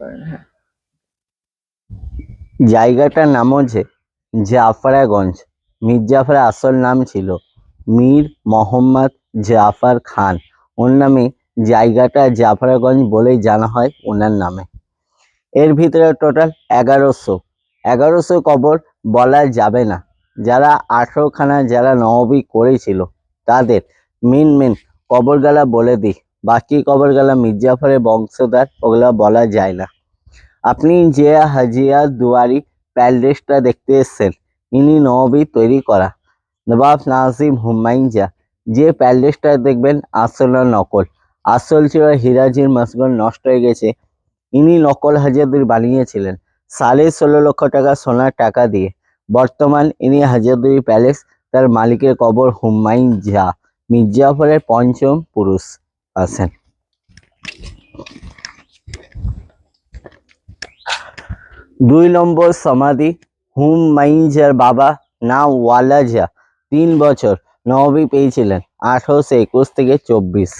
হ্যাঁ। জায়গাটার নাম হচ্ছে জাফরাগঞ্জ। মির্জাফরের আসল নাম ছিল মীর মোহাম্মদ জাফর খান। ওর নামে জায়গাটা জাফরাগঞ্জ বলেই জানা হয় ওনার নামে। এর ভিতরে টোটাল এগারোশো। এগারোশো কবর বলা যাবে না। যারা আঠেরোখানা যারা নবী করেছিল, তাদের মেন মেন কবরগালা বলে দিই। বাকি কবরগালা মির্জাফরের বংশধর, ওগুলো বলা যায় না। আপনি যে হাজিয়া দুয়ারি, প্যালেসটা দেখতে এসছেন, ইনি নবী তৈরি করা। নবাব নাজিম হুমায়ুন যে প্যালেসটা দেখবেন, আসল নকল। আসল ছিল হিরাজির মসগল নষ্ট হয়ে গেছে। ইনি নকল হাজারদুরি বানিয়েছিলেন, সাড়ে ষোলো লক্ষ টাকা সোনার টাকা দিয়ে। বর্তমান ইনি হাজারদুরি প্যালেস, তার মালিকের কবর হুমায়ুন ঝা মির্জাফরের পঞ্চম পুরুষ। আছেন। দুই নম্বর সমাধি, হুম মাইজার বাবা নাম ওয়ালাজা তিন বছর নবী পেয়েছিলেন, আঠারোশো একুশ থেকে চব্বিশ।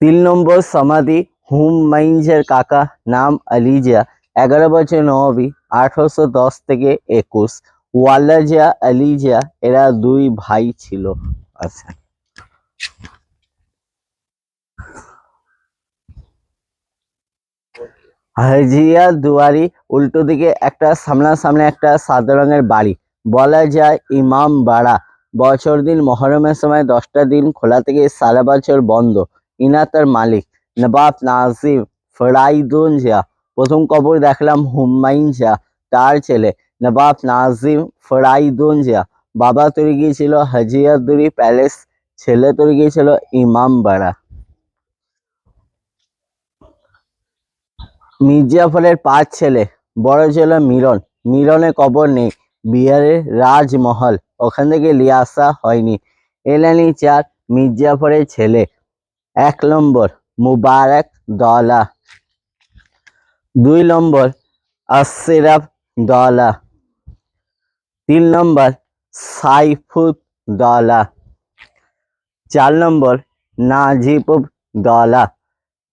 তিন নম্বর সমাধি, হুম মাইজার কাকা, নাম আলিজা এগারো বছর নবী, আঠারোশো দশ থেকে একুশ। ওয়ালাজা আলিজা এরা দুই ভাই ছিল। আচ্ছা। হাজিয়া দুয়ারি উল্টো দিকে একটা, সামনাসামনি একটা সাদা রঙের বাড়ি। বলা যায় ইমাম বাড়া। বছর দিন মহরমের সময় দশটা দিন খোলা থেকে সারা বছর বন্ধ। ইনা তার মালিক। নবাব নাজিম ফরাইদুন ঝা প্রথম কবর দেখলাম হুমায়ুন ঝা তার ছেলে। নবাব নাজিম ফরাইদুন ঝা বাবা তৈরি গিয়েছিল হাজিয়াদুরি প্যালেস, ছেলে তৈরি গিয়েছিল ইমাম বাড়া। মির্জাফরের পাঁচ ছেলে, বড় ছিল মিলন মিলনে কবর নেই, বিহারের রাজমহল, ওখান থেকে নিয়ে আসা হয়নি। এলানি চার মির্জাফরের ছেলে। এক নম্বর মুবারক দলা। দুই নম্বর আশরাফ দলা। তিন নম্বর সাইফুদ দলা। চার নম্বর, নাজিবুব দলা।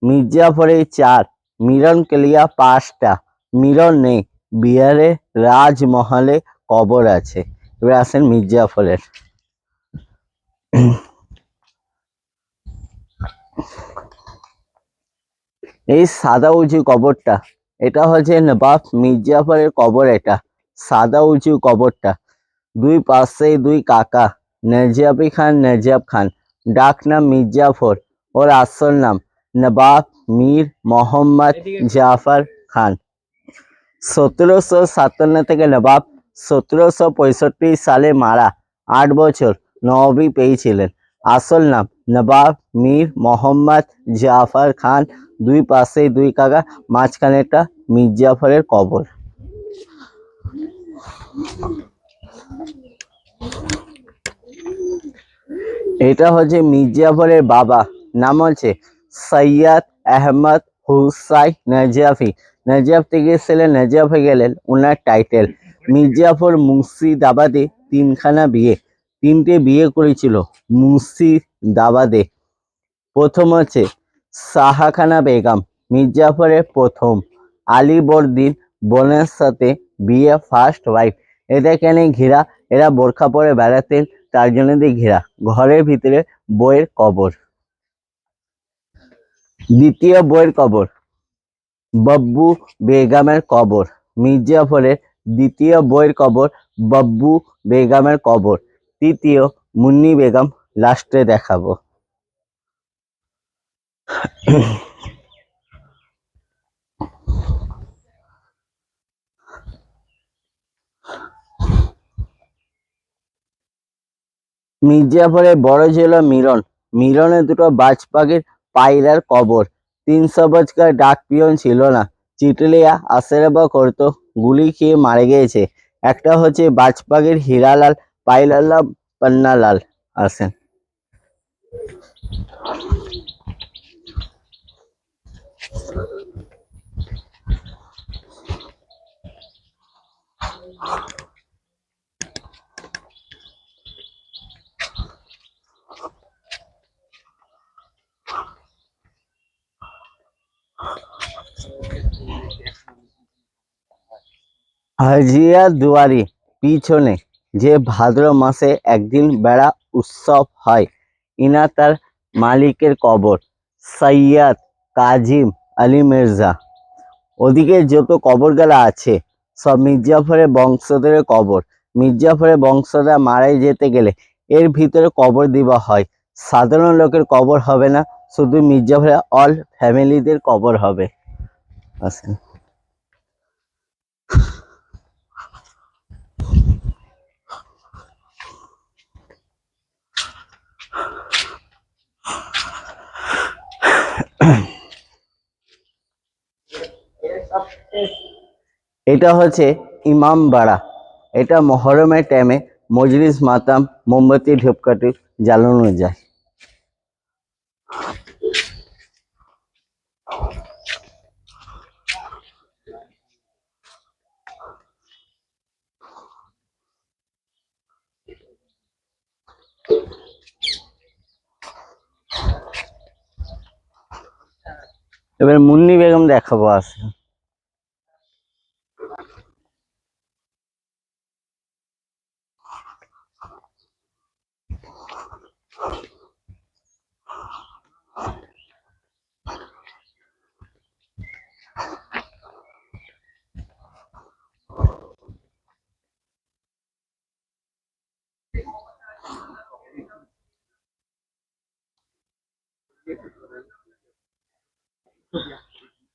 মির্জাফরের চার, মিরন কেলিয়া পাঁচটা। মিরন নেই, বিহারে রাজমহলে কবর আছে। এবার আসেন মির্জাফরের। এই সাদা উঁচু কবরটা, এটা হচ্ছে নবাব মির্জাফরের কবর এটা। সাদা উঁচু কবরটা দুই পাশে দুই কাকা নজাবি খান নজাব খান। ডাক নাম মির্জাফর। ওর আসল নাম নবাব মীর মোহাম্মদ জাফর খান। সতেরোশো সাতান্ন থেকে নবাব সতেরোশো পঁয়ষট্টি সালে মারা। আট বছর নবী পেয়েছিলেন। আসল নাম নবাব মীর মোহাম্মদ জাফর খান। দুই পাশে দুই কাকা মাঝখানে একটা মির্জাফরের কবর। এটা হচ্ছে মির্জাফরের বাবা। নাম হচ্ছে সৈয়দ আহমদ হুসাই নজাফি নজাফ থেকে ছিলেন নজাফ গেলেন ওনার টাইটেল। মির্জাফর মুর্শিদাবাদে তিনখানা বিয়ে। তিনটে বিয়ে করেছিল মুর্শিদাবাদে। প্রথম হচ্ছে শাহাখানা বেগম। মির্জাফরের প্রথম। আলী বরদিন বোনের সাথে বিয়ে ফার্স্ট ওয়াইফ এদের কেন ঘেরা, এরা বোরখা পরে বেড়াতেন তার জন্য দিয়ে ঘেরা। ঘরের ভিতরে বইয়ের কবর। দ্বিতীয় বইয়ের কবর। বব্বু বেগমের কবর। মির্জাফরের দ্বিতীয় বইয়ের কবর, বব্বু বেগমের কবর। তৃতীয় মুন্নি বেগম লাস্টে দেখাবো। মির্জাফরের বড় ছিল মিলন মিলনে দুটো বাজ পাখির পায়রার কবর। তিনশো বছর ডাক পিয়ন ছিল না। চিটলিয়া আশেরাবা করতো, গুলি খেয়ে মারা গিয়েছে। একটা হচ্ছে বাজ পাখির হীরালাল পাইলাল পান্নালাল আছেন হাজিয়া দুয়ারি, পিছনে যে ভাদ্র মাসে একদিন বেড়া উৎসব হয়, ইনা তার মালিকের কবর, সৈয়দ কাজিম আলী মির্জা। ওদিকে যত কবরগুলা আছে, সব মির্জাফরের বংশধরের কবর। মির্জাফরের বংশধর মারাই যেতে গেলে এর ভিতরে কবর দেওয়া হয়। সাধারণ লোকের কবর হবে না, শুধু মির্জাফরের অল ফ্যামিলিদের কবর হবে। আসেন। এটা হচ্ছে ইমাম বাড়া। এটা মহরমের টাইমে মজলিস মাতাম, মোমবাতি, ধূপকাঠি জ্বালানো যায়। এবার মুন্নি বেগম দেখাবো আসে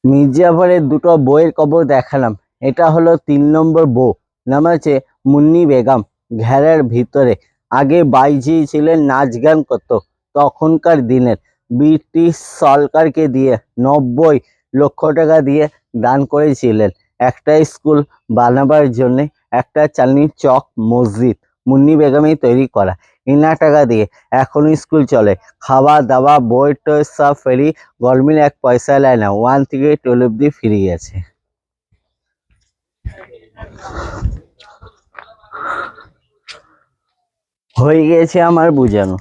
মির্জাফরের দুটো বইয়ের কবর দেখালাম। এটা হলো তিন নম্বর বউ, নাম আছে মুন্নি বেগম, ঘেরার ভিতরে। আগে বাইজি ছিলেন, নাচ গান করতো তখনকার দিনের। ব্রিটিশ সরকারকে দিয়ে নব্বই লক্ষ টাকা দিয়ে দান করেছিলেন একটা স্কুল বানাবার জন্য, একটা চালনি চক মসজিদ। মুন্নি বেগমই তৈরি করা। ইনা টাকা দিয়ে। এখনও স্কুল চলে। খাবার দাওয়া, বই টই সব ফেরি গভর্নমেন্ট এক পয়সা নেয় না। ওয়ান থেকে টুয়েলভ অব্দি ফিরে গেছে হয়ে গেছে আমার বোঝানো।